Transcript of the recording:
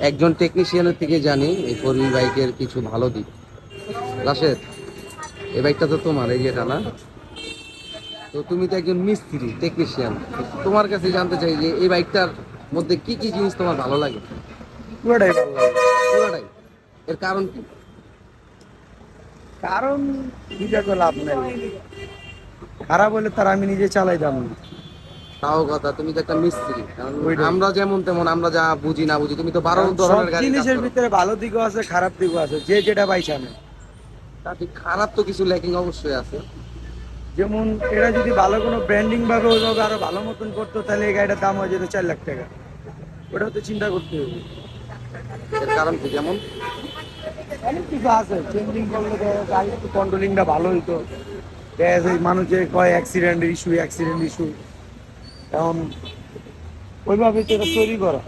একজন টেকনিশিয়ানের থেকে জানি এই ফোর হুইল বাইকের কিছু ভালো দিক। রাশেদ এই বাইকটা তো তোমার এই যেটা না তো তুমি তো একজন মিস্ত্রি টেকনিশিয়ান তোমার কাছে জানতে চাই যে এই বাইকটার মধ্যে কি কি জিনিস তোমার ভালো লাগে? পুরোটাই ভালো লাগে। পুরোটাই। এর কারণ কি? কারণ দুইটা তো লাভ নেই। খারাপ হলে তার আমি নিজে চালাইতাম না। তাও কথা তুমি তো একটা মিস্ত্রি। আমরা যেমন তেমন আমরা যা বুঝি না বুঝি তুমি তো বারো ধরনের গাড়ি জিনিসের ভিতরে ভালো দিকও আছে খারাপ দিকও আছে যে যেটা পাইছে আমি। তাতে খারাপ তো কিছু ল্যাকিং অবশ্যই আছে। যেমন এটা যদি ভালো কোনো ব্র্যান্ডিং ভাবে ওইভাবে আরও ভালো মতন করতো তাহলে এই গাড়িটার দাম হয়ে যেত চার লাখ টাকা। ওটা তো চিন্তা করতে হবে। এর কারণ কি যেমন? অনেক কিছু আছে চেঞ্জিং করলে গাড়ির কন্ট্রোলিংটা ভালো হইতো। দেখা যায় মানুষে কয় অ্যাক্সিডেন্ট ইস্যু অ্যাক্সিডেন্ট ইস্যু এখন ওইভাবে তো তৈরি করা?